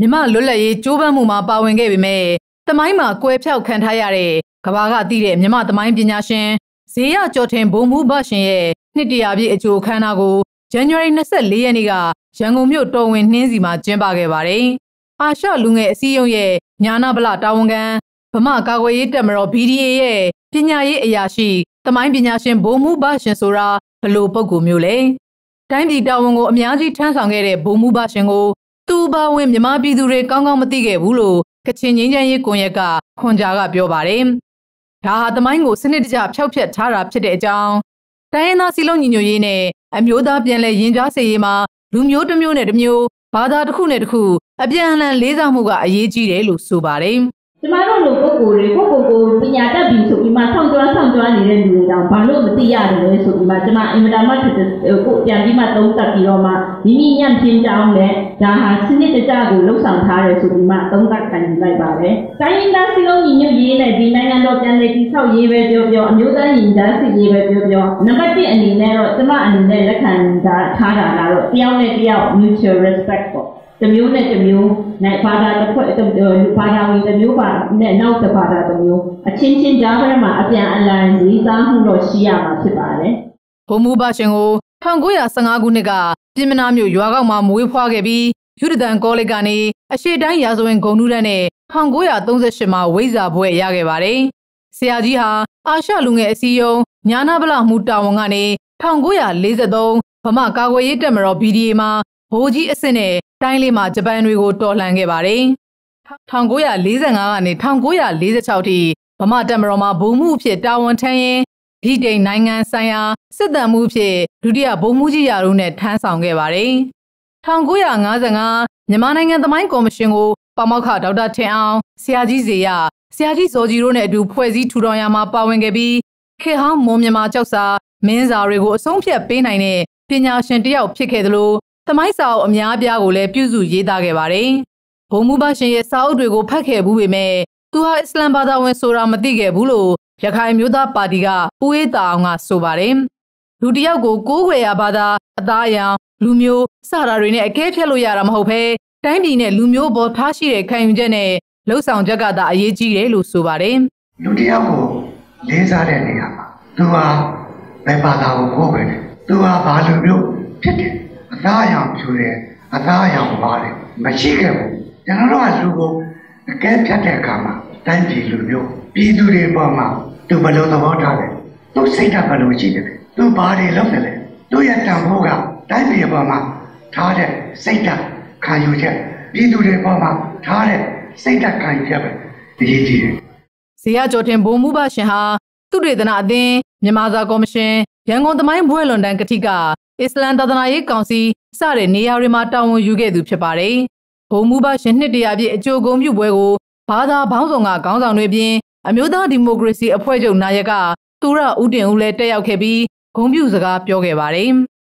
မြမလွတ်လပ်ရေးကြိုးပမ်းမှုမှာပါဝင်ခဲ့ပေမဲ့တမိုင်းမှာကွဲဖြောက်ခံထားရတဲ့ကဘာကတည်တဲ့မြမတမိုင်းပညာရှင်ဇေယကျော်ထင်ဘုံမူဘရှင်ရဲ့နှစ်တရာပြည့်အကျိုးခမ်းနားကိုဇန်နဝါရီ24ရက်နေ့ကရန်ကုန်မြို့တော်ဝင်နှင်းစီမှာကျင်းပခဲ့ပါတယ်။အာရှလူငယ်အစည်းအရုံးရဲ့ညာနာဗလတာဝန်ခံဗမာကာကွယ်ရေးတပ်မတော် BDA ရဲ့ပညာရေးအရာရှိတမိုင်းပညာရှင်ဘုံမူဘရှင်ဆိုတာဘလို့ပုံကူမျိုးလဲ။တိုင်းပြည်တာဝန်ကိုအများကြီးထမ်းဆောင်ခဲ့တဲ့ဘုံမူဘရှင်ကို သူ့ဘာဝင်မြမပြည်သူတွေကောင်းကောင်းမသိခဲ့ဘူးလို့ကချင်ငင်းချမ်းရေးကွန်ရက်ကခွန်ကြားကပြောပါတယ်။ဒါဟာတမိုင်းကိုစနစ်တကျဖျောက်ဖျက်ထားတာဖြစ်တဲ့အကြောင်းတိုင်းရင်းသားစီလုံးညီညွတ်ရေးနဲ့အမျိုးသားပြန်လည်ရင်ကြားစေရေးမှာလူမျိုးတစ်မျိုးနဲ့တစ်မျိုးဘာသာတစ်ခုနဲ့တစ်ခုအပြန်အလှန်လေးစားမှုကအရေးကြီးတယ်လို့ဆိုပါတယ်။ ကျမတို့လိုပုဂ္ဂိုလ်တွေကိုယ့်ကိုယ်ကိုပညာတတ်ပြီဆိုပြီးမှဆောင်းကြွားဆောင်းကြွားနေတဲ့လူတွေတောင်ဘာလို့မသိရတယ်လဲဆိုပြီးမှကျမအင်မတန်မှကိုပြန်ပြီးမှသုံးသပ်ပြီးတော့မှမိမိညံ့ပြင်းကြောင်းနဲ့ဒါဟာစနစ်တကျကိုလှုပ်ဆောင်ထားတယ်ဆိုပြီးမှသုံးသပ်ခံယူလိုက်ပါတယ်။တိုင်းရင်းသားစည်းလုံးညီညွတ်ရေးနဲ့ဒီနိုင်ငံတော်ပြန်လည်တည်ဆောက်ရေးပဲပြောပြောအမျိုးသားညီညွတ်ရေးပဲပြောပြောနံပါတ်1အနေနဲ့တော့ကျမအနေနဲ့လက်ခံထားတာကတော့တယောက်နဲ့တယောက် mutual respect ပေါ့ တမျိုးနဲ့တမျိုးနဲ့ဘာသာတစ်ဖွဲ့ဘာသာဝင်တမျိုးပါနဲ့နောက်တစ်ဘာသာတမျိုးအချင်းချင်းကြားထဲမှာအပြန်အလှန်လေးစားမှုတော့ရှိရမှာဖြစ်ပါတယ်ဘုံမူပါရှင်ကို1915ခုနှစ်ကပြည်မနာမြို့ရွာကောက်မှာမွေးဖွားခဲ့ပြီးယူဒတန်ကောလိပ်ကနေအရှေ့တိုင်းရာဇဝင်ဂုံနူးတန်းနဲ့1938မှာဝိဇာဘွဲ့ရခဲ့ပါတယ်။ဆရာကြီးဟာအာရှလူငယ်အစည်းအရုံးညာနာဗလာမှုတာဝန်ကနေ1943ဗမာကာကွယ်ရေးတပ်မတော် BDA မှာ ဗိုလ်ကြီးအဆင့်နဲ့တိုင်းလေးမှာဂျပန်တွေကိုတော်လှန်ခဲ့ပါတယ်။1945ကနေ1946ထိဗမာတပ်မတော်မှာဗိုလ်မှုအဖြစ်တာဝန်ထမ်းရင်းဒီတိန်နိုင်ငံဆိုင်ရာစစ်တမ်းမှုအဖြစ်ဒုတိယဗိုလ်မှူးကြီးရာထူးနဲ့ထမ်းဆောင်ခဲ့ပါတယ်။1955မြန်မာနိုင်ငံသမိုင်းကော်မရှင်ကိုပမောက္ခဒေါက်တာထင်အောင်ဆရာကြီးဇေယဆရာကြီးဇော်ကြီးတို့နဲ့အတူဖွဲ့စည်းထူထောင်ရမှာပါဝင်ခဲ့ပြီးခေဟောင်းမွန်မြန်မာကျောက်စာမင်းစာတွေကိုအဆုံးဖြတ်ပေးနိုင်တဲ့ပညာရှင်တယောက်ဖြစ်ခဲ့သလို သမိုင်းစာအုပ်အများအပြားကိုလည်းပြုစုရေးသားခဲ့ပါတယ်။ဘုံမူဘရှင်ရဲ့စာအုပ်တွေကိုဖတ်ခဲ့ဘူးပေမဲ့သူဟာအစ္စလမ်ဘာသာဝင်ဆိုတာမသိခဲ့ဘူးလို့ရခိုင်မျိုးသားပါတီကဦးအေးတာအောင်ကဆိုပါတယ်။လူတယောက်ကိုကိုးခွေရဘာသာအသားအရောင်လူမျိုးစတာတွေနဲ့အကဲဖြတ်လို့ရတာမဟုတ်ဘဲတိုင်းပြည်နဲ့လူမျိုးပေါ်ထားရှိတဲ့ခံယူချက်နဲ့လှုပ်ဆောင်ချက်ကသာအရေးကြီးတယ်လို့ဆိုပါတယ်။လူတယောက်ကိုလေးစားတဲ့နေရာမှာသူဟာဘယ်ဘာသာကိုကိုးခွေတယ်။သူဟာဘာလူမျိုးဖြစ်တယ် အသားအရောင်ဖြူတယ်အသားအရောင်ပါတယ်မရှိခဲ့ဘူးကျွန်တော်တို့ကလူကိုအကဲဖြတ်တဲ့အခါမှာတိုင်းပြည်လူမျိုးပြည်သူတွေပေါ်မှာသူဘယ်လိုသဘောထားလဲသူစိတ်ဓာတ်ဘယ်လိုရှိတယ်သူဘာတွေလုပ်တယ်လဲသူရဲ့တန်ဖိုးကတိုင်းပြည်ပေါ်မှာထားတဲ့စိတ်ဓာတ်ခံယူချက်ပြည်သူတွေပေါ်မှာထားတဲ့စိတ်ဓာတ်ခံယူချက်ပဲအရေးကြီးတယ်ဇေယျကျော်တင်ဘုံမှုပါရှင်ဟာသူဒေသနာအသင်းမြန်မာစာကော်မရှင်ရန်ကုန်သမိုင်းဘွဲလွန်တန်းကတိက အစ္စလမ်သာသနာရေးကောင်စီစတဲ့နေရာတွေမှာတာဝန်ယူခဲ့သူဖြစ်ပါတယ်။ဘုံမူပါရှင်နှစ်တရာပြည့်အကြိုဂုံပြုပွဲကိုဘာသာဘောင်းဆောင်ကခေါင်းဆောင်တွေပြင်အမျိုးသားဒီမိုကရေစီအဖွဲ့ချုပ်နာယကသူရဦးတင်ဦးလည်းတက်ရောက်ခဲ့ပြီးဂုံပြုစကားပြောခဲ့ပါတယ်။